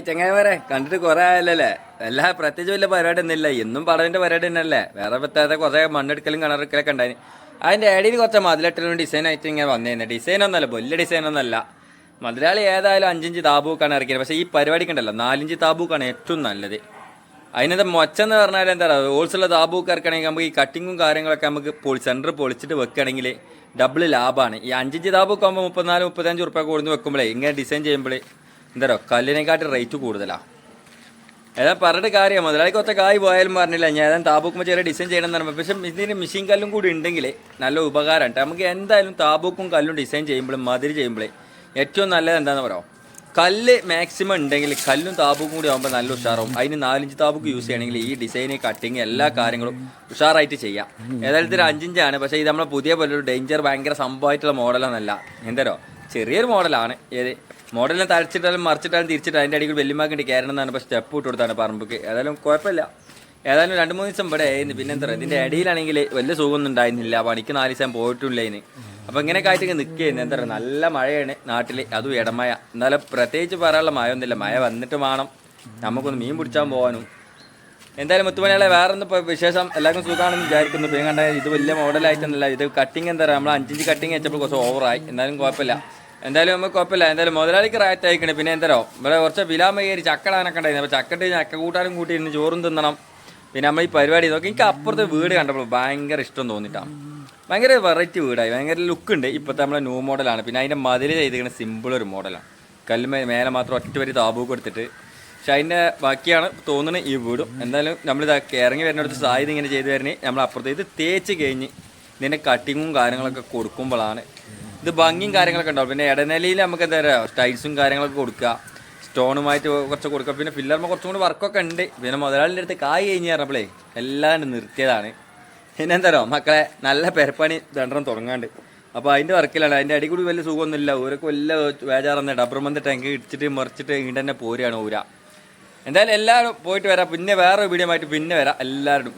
Hi ചങ്ങായിമാരെ കണ്ടിട്ട് കുറെ ആയല്ലേ എല്ലാ പ്രത്യേകിച്ച് വലിയ പരിപാടി ഒന്നുമില്ല. എന്നും പടവിന്റെ പരിപാടി തന്നെയല്ലേ? വേറെ പ്രത്യേകത കുറേ മണ്ണെടുക്കലും കിണറെടുക്കലൊക്കെ ഉണ്ടായി അതിന്റെ ഇടയിൽ കുറച്ച് മതിലെട്ടലും ഡിസൈൻ ആയിട്ട് ഇങ്ങനെ വന്നേനെ. ഡിസൈൻ ഒന്നല്ല വലിയ ഡിസൈൻ ഒന്നല്ല മതിലാളി ഏതായാലും അഞ്ചിഞ്ച് താബൂക്കാണ് ഇറക്കിയത്. പക്ഷേ ഈ പരിപാടിക്ക് ഉണ്ടല്ലോ നാലിഞ്ച് താബൂക്കാണ് ഏറ്റവും നല്ലത്. അതിനെന്താ മൊച്ചെന്ന് പറഞ്ഞാൽ എന്താ പറയുക ഹോൾസുള്ള താബൂക്ക് ഇറക്കണമെങ്കിൽ നമുക്ക് ഈ കട്ടിങ്ങും കാര്യങ്ങളൊക്കെ നമുക്ക് പൊളി സെന്റർ പൊളിച്ചിട്ട് വെക്കുകയാണെങ്കിൽ ഡബിൾ ലാഭമാണ്. ഈ അഞ്ചിഞ്ച് താബൂക്ക് ആകുമ്പോൾ മുപ്പത്തിനാല് മുപ്പത്തഞ്ച് ഉറുപ്പ്യ കൊടുന്ന് വെക്കുമ്പോഴേ ഇങ്ങനെ ഡിസൈൻ ചെയ്യുമ്പോൾ എന്താ കല്ലിനെക്കാട്ടി റേറ്റ് കൂടുതലാണ് ഏതാ പറഞ്ഞിട്ട് കാര്യം മുതലാളിക്ക് കൊത്ത കായ് പോയാലും പറഞ്ഞില്ല. ഞാൻ ഏതാ താബൂക്കുമ്പോൾ ചെറിയ ഡിസൈൻ ചെയ്യണം എന്ന് പക്ഷേ ഇതിന് മെഷീൻ കല്ലും കൂടി ഉണ്ടെങ്കിൽ നല്ല ഉപകാരമാണ്. നമുക്ക് എന്തായാലും താബൂക്കും കല്ലും ഡിസൈൻ ചെയ്യുമ്പോഴും മതിരി ചെയ്യുമ്പോഴേ ഏറ്റവും നല്ലത് എന്താണെന്ന് പറയാം? കല്ല് മാക്സിമം ഉണ്ടെങ്കിൽ കല്ലും താബൂക്കും കൂടി ആകുമ്പോൾ നല്ല ഉഷാറാവും. അതിന് നാലഞ്ച് താബൂക്ക് യൂസ് ചെയ്യണമെങ്കിൽ ഈ ഡിസൈന് കട്ടിങ് എല്ലാ കാര്യങ്ങളും ഉഷാറായിട്ട് ചെയ്യാം. ഏതായാലും ഇതൊരു അഞ്ചിഞ്ചാണ്. പക്ഷേ ഇത് നമ്മളെ പുതിയ പോലെ ഒരു ഡേഞ്ചർ ഭയങ്കര സംഭവമായിട്ടുള്ള മോഡലൊന്നല്ല എന്തരോ ചെറിയൊരു മോഡലാണ് ഏത് മോഡലിനെ തരച്ചിട്ടാലും മറിച്ചിട്ടാലും തിരിച്ചിട്ടാലും അതിന്റെ അടിയിൽ വെല്ലുമാക്കേണ്ടി കയറണം എന്നാണ്. ഇപ്പോൾ സ്റ്റെപ്പ് ഇട്ട് കൊടുത്താണ് പറമ്പക്ക്. ഏതായാലും കുഴപ്പമില്ല. ഏതായാലും രണ്ട് മൂന്ന് ദിവസം ഇവിടെ ആയിരുന്നു. പിന്നെ എന്താ പറയുക ഇതിന്റെ ഇടയിലാണെങ്കിൽ വലിയ സുഖമൊന്നും ഉണ്ടായിരുന്നില്ല. പണിക്ക് നാല് ദിവസം പോയിട്ടില്ല അതിന് അപ്പോൾ ഇങ്ങനെ ആയിട്ട് നിൽക്കുകയായിരുന്നു. എന്താ പറയുക നല്ല മഴയാണ് നാട്ടിൽ അതും ഇടമഴ. എന്നാലും പ്രത്യേകിച്ച് പറയാനുള്ള മഴ ഒന്നുമില്ല. മഴ വന്നിട്ട് വേണം. നമുക്കൊന്ന് മീൻ പിടിച്ചാൻ പോകാനും എന്തായാലും മുത്തുമണികളെ വേറെ ഒന്നും ഇപ്പോൾ വിശേഷം എല്ലാവർക്കും സുഖമാണെന്ന് വിചാരിക്കുന്നു. പിന്നെ കണ്ട ഇത് വലിയ മോഡലായിട്ടൊന്നുമില്ല ഇത് കട്ടിങ് എന്താ പറയുക നമ്മൾ അഞ്ചിഞ്ച് കട്ടിങ് വെച്ചപ്പോൾ കുറച്ച് ഓവറായി എന്നാലും കുഴപ്പമില്ല. എന്തായാലും നമുക്ക് കുഴപ്പമില്ല. എന്തായാലും മുതലാളിക്ക് റാറ്റ് അയക്കണേ പിന്നെ എന്തരോ ഇവിടെ കുറച്ച് വിലാമകേരി ചക്കടാനൊക്കെ ഉണ്ടായിരുന്നു. അപ്പോൾ ചക്കട്ട് ചക്ക കൂട്ടാനും കൂട്ടി ഇരുന്ന് ചോറും തിന്നണം. പിന്നെ നമ്മൾ ഈ പരിപാടി നോക്കി എനിക്ക് അപ്പുറത്തെ വീട് കണ്ടപ്പോൾ ഭയങ്കര ഇഷ്ടം തോന്നിയിട്ടാണ് ഭയങ്കര വെറൈറ്റി വീടായി. ഭയങ്കര ലുക്ക് ഉണ്ട്. ഇപ്പോഴത്തെ നമ്മളെ ന്യൂ മോഡലാണ് പിന്നെ അതിന്റെ മതിൽ ചെയ്തിരിക്കുന്ന സിമ്പിൾ ഒരു മോഡലാണ് കല്ലുമേ മേലെ മാത്രം ഒറ്റ വരി താബൂ കൊടുത്തിട്ട് പക്ഷെ അതിന്റെ ബാക്കിയാണ് തോന്നുന്നത് ഈ വീടും. എന്തായാലും നമ്മളിത് ഇറങ്ങി വരുന്നിടത്ത് സാധ്യത ഇങ്ങനെ ചെയ്ത് വരണേ നമ്മൾ അപ്പുറത്ത് ഇത് തേച്ച് കഴിഞ്ഞ് ഇതിന്റെ കട്ടിങ്ങും കാര്യങ്ങളൊക്കെ കൊടുക്കുമ്പോഴാണ് ഇത് ഭംഗിയും കാര്യങ്ങളൊക്കെ ഉണ്ടാവും. പിന്നെ ഇടനിലയിൽ നമുക്ക് എന്താ പറയുക സ്റ്റൈൽസും കാര്യങ്ങളൊക്കെ കൊടുക്കുക. സ്റ്റോണുമായിട്ട് കുറച്ച് കൊടുക്കുക. പിന്നെ പില്ലർമ്മ കുറച്ചും കൂടി വർക്കൊക്കെ ഉണ്ട്. പിന്നെ മുതലാളിന്റെ അടുത്ത് കായ് കഴിഞ്ഞ് പറഞ്ഞപ്പോഴേ എല്ലാം നിർത്തിയതാണ്. പിന്നെ എന്താ പറയുക മക്കളെ നല്ല പെരപ്പണി ദണ്ഡനം തുടങ്ങാണ്ട്. അപ്പോൾ അതിന്റെ വർക്കിലാണ് അതിന്റെ അടി കൂടി വലിയ സുഖമൊന്നുമില്ല. ഊരൊക്കെ വലിയ വേജാറന്ന് ഡബർ മന്ത് ടാങ്ക് ഇടിച്ചിട്ട് മറിച്ചിട്ട് ഇങ്ങോട്ട് തന്നെ പോരുകയാണ് ഊര. എന്തായാലും എല്ലാവരും പോയിട്ട് വരാം. പിന്നെ വേറെ വീഡിയോ ആയിട്ട് പിന്നെ വരാം. എല്ലാവരും